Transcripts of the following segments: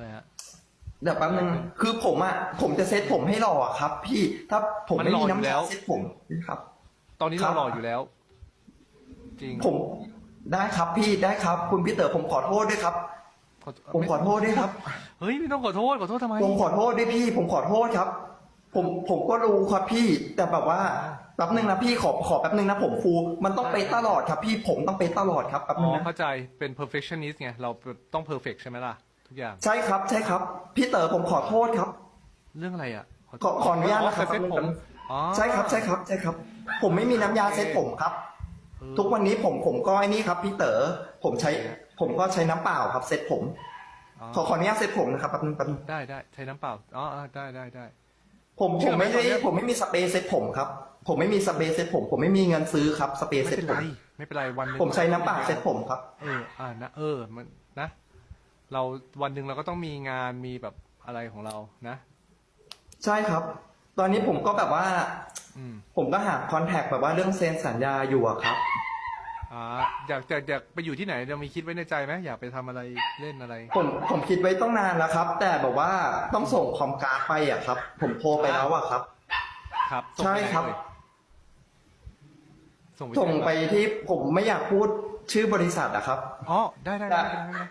อะไรฮะเดี๋ยวแป๊บนึงคือผมอะผมจะเซ็ตผมให้หล่ออะครับ พี่ถ้าผมมันไม่หล่มีออยู่น้ำแล้ยาวเซ็ตผมครับ ตอนนี้ครัเราบหล่ออยู่แล้ว จริงผมได้ครับพี่ได้ครับ คุณพี่เต๋อผมขอโทษด้วยครับขอผมขอโทษด้วยครับเฮ้ยไม่ต้องขอโทษขอโทษทำไมผมขอโทษด้วยพี่ ผมขอโทษครับ ผมผมก็รู้ครับพี่ แต่แบบว่าแป๊บนึงนะพี่ขอขอแป๊บนึงนะผมฟู มันต้องไปตลอดครับ พี่ผมต้องไปตลอดครับแป๊บอ๋นึองนะเข้าใจเป็น perfectionist ไงเราต้อง perfect ใช่ไหมล่ะ ทุกอย่าง ใช่ครับใช่ครับ พี่เต๋อผมขอโทษครับ เรื่องอะไรอะขอขออนุญาตนะครับเซ็ตผมอ๋อ ใช่ครับใช่ครับใช่ครับ ผมไม่มีน้ำยาเซ็ตผมครับ เออ ทุกวันนี้ผมผมก็ไอ้นี่ครับ พี่เต๋อผมใช้ ผมก็ใช้น้ำเปล่าครับเซ็ตผมอ๋อขอขออนุญาตเซ็ตผมนะครับแป๊บนึงแป๊บนึงได้ได้ใช้น้ำเปล่าอ๋ออ๋อได้ได้ได้ ผมเชื่ผอมไหมไม่ได้ตอนเนี้ย ผมไม่มีสเปรย์เซ็ตผมครับ ผมไม่มีสเปรย์เซ็ตผม ผมไม่มีเงินซื้อครับสเปรย์ไม่เซ็ตเป็นผไรมไม่เป็นไรวันหนึงผมใช้น้ำเปล่าเซ็ตผมครับ เอออ่านะเออมันนะ เราวันหนึ่งเราก็ต้องมีงานมีแบบอะไรของเรานะ ใช่ครับ ตอนนี้ผมก็แบบว่า อืมผมก็หาคอนแทคแบบว่าเรื่องเซ็นสัญญาอยู่อะครับ อ่าอยากจะอยากไปอยู่ที่ไหนเรามีคิดไว้ในใจไหมอยากไปทำอะไรเล่นอะไร ผมผมคิดไว้ต้องนานแล้วครับ แต่แบบว่าต้องส่งคอมการ์ดไปอะครับ ผมโทรไปแล้วอะครับ ครับใช่ครับส่งไปส่งที่หนไปที่ผมไม่อยากพูดชื่อบริษัทอะครับ อ๋อได้ได้ได้ได้ไม่เป็นไร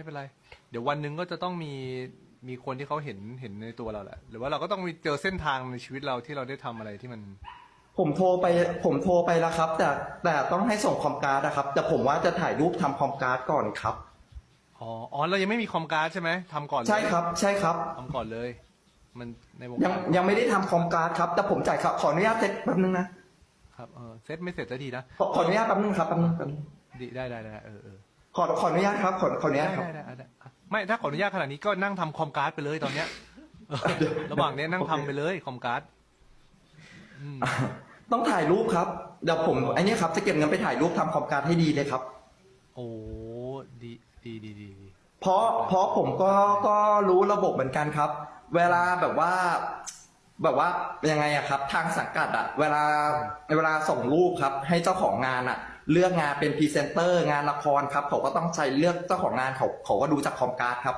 ไม่เป็นไร เดี๋ยววันหนึ่งก็จะต้องมีมีคนที่เขาเห็นเห็นในตัวเราแหละ หรือว่าเราก็ต้องมีเจอเส้นทางในชีวิตเราที่เราได้ทำอะไรที่มัน ผมโทรไปผมโทรไปแล้วครับ แต่แต่ต้องให้ส่งคอมการ์ดนะครับ แต่ผมว่าจะถ่ายรูปทำคอมการ์ดก่อนครับ อ๋ออ๋อเรายังไม่มีคอมการ์ดใช่ไหมทำก่อนเลยใช่ครับใช่ครับ ทำก่อนเลย มันในวงยังการยังไม่ได้ทำคอมการ์ดครับ แต่ผมจ่ายครับขออนุญาตเซ็ตแป๊บนึงนะครับเออเซ็ตไม่เสร็จสักทีนะ ขอขออนุญาตแป๊บนึงครับแป๊บนึงแป๊บนึง ดีได้ได้ได้เออเออ ขอขออนุญาตครับขอขออนุได้ญาตครับ ได้ได้ได้อะไม่ถ้าขออนุญาตขนาดนี้ก็นั่งทำคอมการ์ดไปเลยตอนเนี้ยเออระหว่างเนี้ยนั่งทำไปเลยคอมการ์ดอืมต้องถ่ายรูปครับเดี๋ยวผมไอ้นี่ครับจะเก็บเงินไปถ่ายรูปทำคอมการ์ดให้ดีเลยครับ โอ้ดีดีดีดีดี เพราะเพราะผมก็ก็รู้ระบบเหมือนกันครับ เวลาแบบว่า แบบว่ายังไงอะครับ ทางสังกัดอะเวลาเวลาส่งรูปครับ ให้เจ้าของงานอะ เลือกงานเป็นพรีเซนเตอร์งานละครครับเขาก็ต้องใช้เลือกเจ้าของงานเขาเขาก็ดูจากคอมการ์ดครับ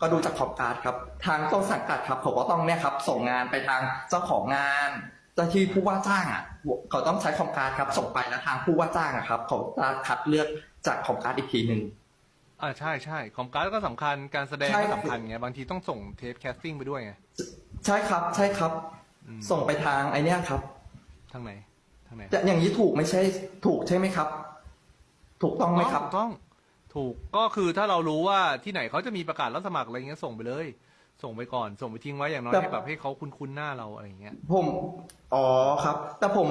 ก็ดูจากคอมการ์ดครับ ทางต้นสังกัดครับเขาก็ต้องเนี่ยครับ ส่งงานไปทางเจ้าของงานเจ้าที่ผู้ว่าจ้างอะเขาต้องใช้คอมการ์ดครับ ส่งไปแล้วทางผู้ว่าจ้างอะครับเขาจะคัดเลือกจากคอมการ์ดอีกทีหนึ่งอ่าใช่ใช่คอมการ์ดก็สำคัญการแสดงใช่ก็สำคัญไงบางทีต้องส่งเทปแคสติ้งไปด้วยไงใช่ครับใช่ครับอืมส่งไปทางไอเนี้ยครับทางไหนทางไหนแต่อย่างนี้ถูกไม่ใช่ถูกใช่ไหมครับ ถูกต้องไหมครับ ถูกต้อง ถูกก็คือถ้าเรารู้ว่าที่ไหนเขาจะมีประกาศรับสมัครอะไรเงี้ยส่งไปเลย ส่งไปก่อน ส่งไปทิ้งไว้อย่างน้อยแต่ ให้แบบให้เขาคุ้นๆหน้าเราอะไรอย่างเงี้ย ผม อ๋อครับ แต่ผม